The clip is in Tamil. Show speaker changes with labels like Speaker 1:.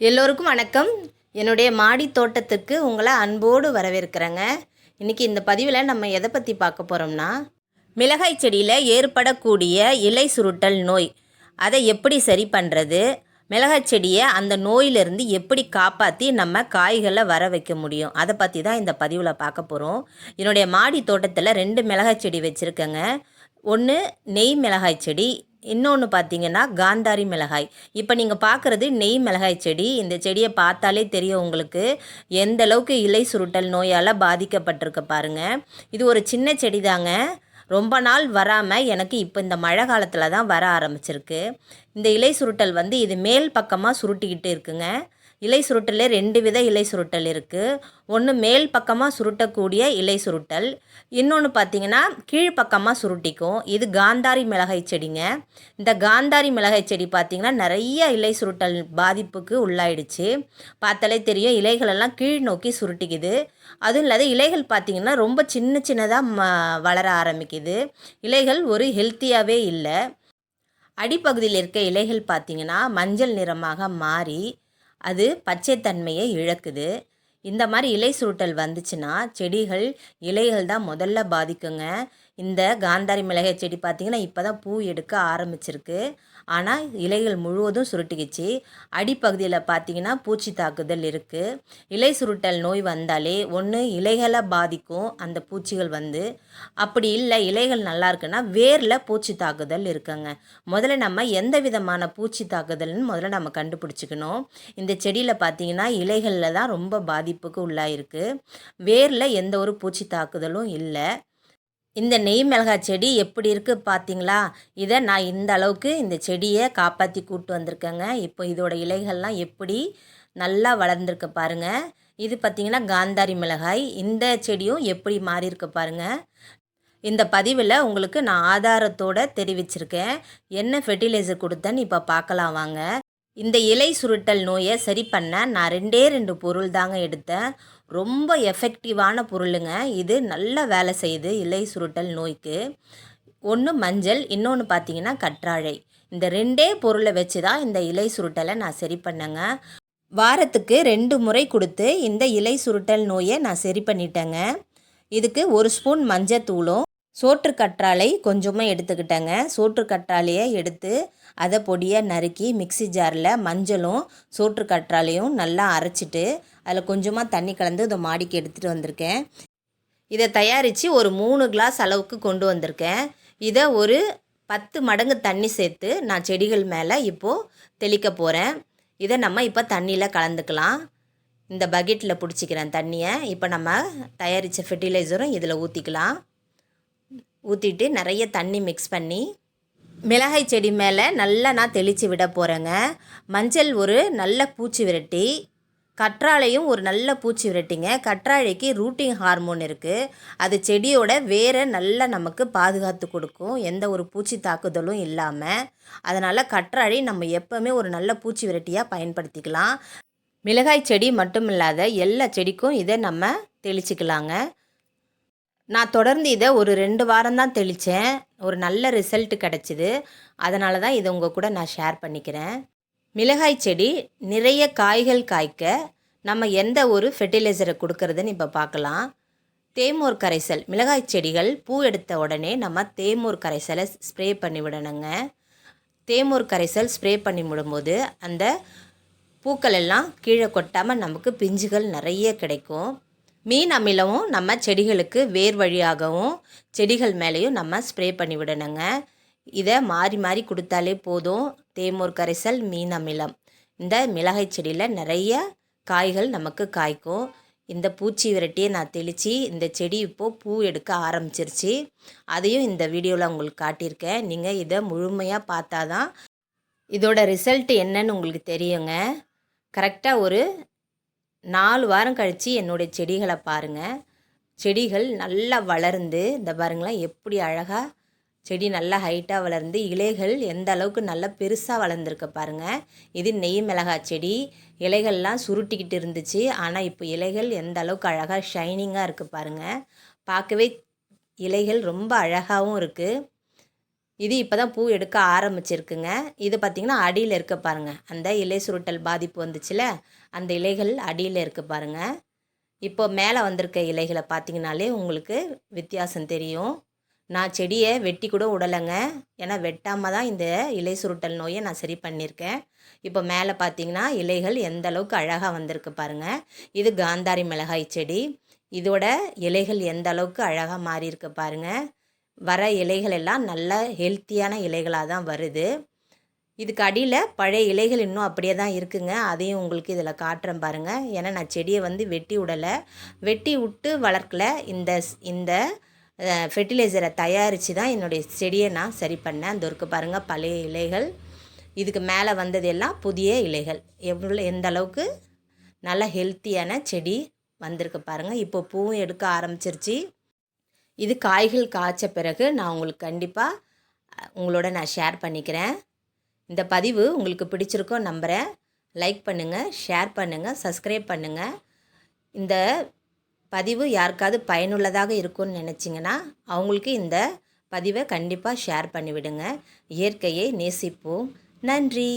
Speaker 1: எல்லோருக்கும் வணக்கம். என்னுடைய மாடி தோட்டத்துக்கு உங்களை அன்போடு வரவேற்கிறேங்க. இன்றைக்கி இந்த பதிவில் நம்ம எதை பற்றி பார்க்க போகிறோம்னா மிளகாய் செடியில் ஏற்படக்கூடிய இலை சுருட்டல் நோய். அதை எப்படி சரி பண்ணுறது மிளகாய் செடியை அந்த நோயிலிருந்து எப்படி காப்பாற்றி நம்ம காய்களை வர வைக்க முடியும்? அதை பற்றி தான் இந்த பதிவில் பார்க்க போகிறோம் என்னுடைய மாடி தோட்டத்தில் ரெண்டு மிளகாய் செடி வச்சுருக்கேங்க. ஒன்று நெய் மிளகாய் செடி இன்னொன்று பார்த்தீங்கன்னா காந்தாரி மிளகாய். இப்போ நீங்கள் பார்க்குறது நெய் மிளகாய் செடி. இந்த செடியை பார்த்தாலே தெரியும் உங்களுக்கு எந்த அளவுக்கு இலை சுருட்டல் நோயால் பாதிக்கப்பட்டிருக்கு பாருங்க. இது ஒரு சின்ன செடி தாங்க ரொம்ப நாள் வராமல் எனக்கு இப்போ இந்த மழை காலத்தில் தான் வர ஆரம்பிச்சிருக்கு. இந்த இலை சுருட்டல் வந்து இது மேல் பக்கமாக சுருட்டிக்கிட்டு இருக்குங்க. இலை சுருட்டலே ரெண்டு வித இலை சுருட்டல் இருக்குது ஒன்று மேல் பக்கமாக சுருட்டக்கூடிய இலை சுருட்டல். இன்னொன்று பார்த்தீங்கன்னா கீழ்ப்பக்கமாக சுருட்டிக்கும். இது காந்தாரி மிளகாய் செடிங்க. இந்த காந்தாரி மிளகாய் செடி பார்த்திங்கன்னா நிறைய இலை சுருட்டல் பாதிப்புக்கு உள்ளாயிடுச்சு. பார்த்தாலே தெரியும் இலைகளெல்லாம் கீழ் நோக்கி சுருட்டிக்குது. அதுவும் இல்லாத இலைகள் பார்த்திங்கன்னா ரொம்ப சின்ன சின்னதாக ம வளர ஆரம்பிக்குது. இலைகள் ஒரு ஹெல்த்தியாகவே இல்லை. அடிப்பகுதியில் இருக்க இலைகள் பார்த்திங்கன்னா மஞ்சள் நிறமாக மாறி அது பச்சைத்தன்மையை இழக்குது. இந்த மாதிரி இலை சுருட்டல் வந்துச்சுன்னா செடிகள் இலைகள் தான் முதல்ல பாதிக்குங்க. இந்த காந்தாரி மிளகாய் செடி பார்த்திங்கன்னா இப்போ தான் பூ எடுக்க ஆரம்பிச்சிருக்கு. ஆனால் இலைகள் முழுவதும் சுருட்டிக்கிச்சு. அடிப்பகுதியில் பார்த்தீங்கன்னா பூச்சி தாக்குதல் இருக்குது இலை சுருட்டல் நோய் வந்தாலே ஒன்று இலைகளை பாதிக்கும் அந்த பூச்சிகள் வந்து. அப்படி இல்லை இலைகள் நல்லா இருக்குன்னா வேரில் பூச்சி தாக்குதல் இருக்குங்க. முதல்ல நம்ம எந்த விதமான பூச்சி தாக்குதல்னு முதல்ல நம்ம கண்டுபிடிச்சிக்கணும். இந்த செடியில் பார்த்தீங்கன்னா இலைகளில் தான் ரொம்ப பாதிப்புக்கு உள்ளாயிருக்கு. வேரில் எந்த ஒரு பூச்சி தாக்குதலும் இல்லை. இந்த நெய் மிளகாய் செடி எப்படி இருக்குது பார்த்தீங்களா இதை நான் இந்த அளவுக்கு இந்த செடியை காப்பாற்றி கூட்டு வந்திருக்கேங்க. இப்போ இதோட இலைகள்லாம் எப்படி நல்லா வளர்ந்துருக்கு பாருங்கள் இது பார்த்திங்கன்னா காந்தாரி மிளகாய். இந்த செடியும் எப்படி மாறியிருக்கு பாருங்கள் இந்த பதிவில் உங்களுக்கு நான் ஆதாரத்தோடு தெரிவிச்சிருக்கேன். என்ன ஃபெர்டிலைசர் கொடுத்தேன்னு இப்போ பார்க்கலாம் வாங்க. இந்த இலை சுருட்டல் நோயை சரி பண்ண நான் ரெண்டே ரெண்டு பொருள் தாங்க எடுத்தேன். ரொம்ப எஃபெக்டிவான பொருளுங்க. இது நல்ல வேலை செய்யுது இலை சுருட்டல் நோய்க்கு. ஒன்று மஞ்சள் இன்னொன்று பார்த்தீங்கன்னா கற்றாழை. இந்த ரெண்டே பொருளை வச்சு தான் இந்த இலை சுருட்டலை நான் சரி பண்ணேங்க. வாரத்துக்கு ரெண்டு முறை கொடுத்து இந்த இலை சுருட்டல் நோயை நான் சரி பண்ணிட்டேங்க. இதுக்கு ஒரு ஸ்பூன் மஞ்சத்தூளும் சோற்று கற்றாழை கொஞ்சமாக எடுத்துக்கிட்டேங்க. சோற்று கற்றாழையை எடுத்து அதை பொடியை நறுக்கி மிக்சி ஜாரில் மஞ்சளும் சோற்று கற்றாழையும் நல்லா அரைச்சிட்டு அதில் கொஞ்சமாக தண்ணி கலந்து இதை மாடிக்கு எடுத்துகிட்டு வந்திருக்கேன். இதை தயாரித்து ஒரு மூணு கிளாஸ் அளவுக்கு கொண்டு வந்திருக்கேன். இதை ஒரு பத்து மடங்கு தண்ணி சேர்த்து நான் செடிகள் மேலே இப்போது தெளிக்க போகிறேன் இதை நம்ம இப்போ தண்ணியில் கலந்துக்கலாம். இந்த பக்கெட்டில் பிடிச்சிக்கிறேன் தண்ணியை இப்போ நம்ம தயாரித்த ஃபெர்டிலைசரும் இதில் ஊற்றிக்கலாம் ஊற்றிட்டு நிறைய தண்ணி மிக்ஸ் பண்ணி மிளகாய் செடி மேலே நல்லா நான் தெளித்து விட போகிறேங்க மஞ்சள் ஒரு நல்ல பூச்சி விரட்டி கற்றாழையும் ஒரு நல்ல பூச்சி விரட்டிங்க. கற்றாழைக்கு ரூட்டிங் ஹார்மோன் இருக்குது அது செடியோட வேரை நல்லா நமக்கு பாதுகாத்து கொடுக்கும். எந்த ஒரு பூச்சி தாக்குதலும் இல்லாமல் அதனால் கற்றாழை நம்ம எப்போவுமே ஒரு நல்ல பூச்சி விரட்டியாக பயன்படுத்திக்கலாம். மிளகாய் செடி மட்டும் இல்லாத எல்லா செடிக்கும் இதை நம்ம தெளிச்சிக்கலாங்க. நான் தொடர்ந்து இதை ஒரு ரெண்டு வாரம் தான் தெளித்தேன் ஒரு நல்ல ரிசல்ட் கிடச்சிது. அதனால தான் இதை உங்கள் கூட நான் ஷேர் பண்ணிக்கிறேன். மிளகாய் செடி நிறைய காய்கள் காய்க்க நம்ம எந்த ஒரு ஃபெர்டிலைசரை கொடுக்கறதுன்னு இப்போ பார்க்கலாம். தேமூர் கரைசல் மிளகாய் செடிகள் பூ எடுத்த உடனே நம்ம தேமூர் கரைசலை ஸ்ப்ரே பண்ணி விடணுங்க. தேமூர் கரைசல் ஸ்ப்ரே பண்ணி விடும்போது அந்த பூக்கள் எல்லாம் கீழே கொட்டாமல் நமக்கு பிஞ்சுகள் நிறைய கிடைக்கும். மீன் அமிலமும் நம்ம செடிகளுக்கு வேர் வழியாகவும் செடிகள் மேலேயும் நம்ம ஸ்ப்ரே பண்ணி விடணுங்க. இதை மாறி மாறி கொடுத்தாலே போதும். தேமூர் கரைசல் மீன் அமிலம். இந்த மிளகாய் செடியில் நிறைய காய்கள் நமக்கு காய்க்கும். இந்த பூச்சி விரட்டியை நான் தெளித்து இந்த செடி இப்போது பூ எடுக்க ஆரம்பிச்சிருச்சு. அதையும் இந்த வீடியோவில் உங்களுக்கு காட்டியிருக்கேன். நீங்கள் இதை முழுமையாக பார்த்தா தான் இதோட ரிசல்ட் என்னன்னு உங்களுக்கு தெரியுங்க. கரெக்டாக ஒரு நாலு வாரம் கழித்து என்னுடைய செடிகளை பாருங்கள் செடிகள் நல்லா வளர்ந்து இந்த பாருங்களேன் எப்படி அழகாக செடி நல்லா ஹைட்டாக வளர்ந்து இலைகள் எந்த அளவுக்கு நல்லா பெருசாக வளர்ந்துருக்கு பாருங்கள் இது நெய் மிளகாய் செடி. இலைகள்லாம் சுருட்டிக்கிட்டு இருந்துச்சு. ஆனால் இப்போ இலைகள் எந்த அளவுக்கு அழகாக ஷைனிங்காக இருக்குது பாருங்கள் பார்க்கவே இலைகள் ரொம்ப அழகாகவும் இருக்குது இது இப்போ தான் பூ எடுக்க ஆரம்பிச்சிருக்குங்க. இது பார்த்திங்கன்னா அடியில் இருக்க பாருங்கள் அந்த இலை சுருட்டல் பாதிப்பு வந்துச்சுல அந்த இலைகள் அடியில் இருக்க பாருங்கள் இப்போ மேலே வந்திருக்க இலைகளை பார்த்தீங்கனாலே உங்களுக்கு வித்தியாசம் தெரியும். நான் செடியை வெட்டி கூட விடலைங்க ஏன்னா வெட்டாமல் தான் இந்த இலை சுருட்டல் நோயை நான் சரி பண்ணியிருக்கேன். இப்போ மேலே பார்த்தீங்கன்னா இலைகள் எந்த அளவுக்கு அழகாக வந்திருக்கு பாருங்கள் இது காந்தாரி மிளகாய் செடி. இதோட இலைகள் எந்த அளவுக்கு அழகாக மாறி இருக்கு பாருங்கள் வர இலைகள் எல்லாம் நல்ல ஹெல்த்தியான இலைகளாக தான் வருது. இதுக்கு அடியில் பழைய இலைகள் இன்னும் அப்படியே தான் இருக்குங்க. அதையும் உங்களுக்கு இதில் காட்டுறேன் பாருங்கள் ஏன்னா நான் செடியை வந்து வெட்டி விடலை வெட்டி விட்டு வளர்க்கல. இந்த இந்த ஃபெர்டிலைசரை தயாரித்து தான் என்னுடைய செடியை நான் சரி பண்ணேன். அந்த இருக்கு பாருங்கள் பழைய இலைகள். இதுக்கு மேலே வந்தது எல்லாம் புதிய இலைகள். எவ்வளோ எந்த அளவுக்கு நல்ல ஹெல்த்தியான செடி வந்திருக்கு பாருங்கள் இப்போ பூவும் எடுக்க ஆரம்பிச்சிருச்சு. இது காய்கள் காய்ச்ச பிறகு நான் உங்களுக்கு கண்டிப்பாக உங்களோட நான் ஷேர் பண்ணிக்கிறேன். இந்த பதிவு உங்களுக்கு பிடிச்சிருக்கோ நம்புகிறேன் லைக் பண்ணுங்கள் ஷேர் பண்ணுங்கள் சப்ஸ்கிரைப் பண்ணுங்கள் இந்த பதிவு யாருக்காவது பயனுள்ளதாக இருக்கும்னு நினச்சிங்கன்னா அவங்களுக்கு இந்த பதிவை கண்டிப்பாக ஷேர் பண்ணிவிடுங்க. இயற்கையை நேசிப்போம். நன்றி.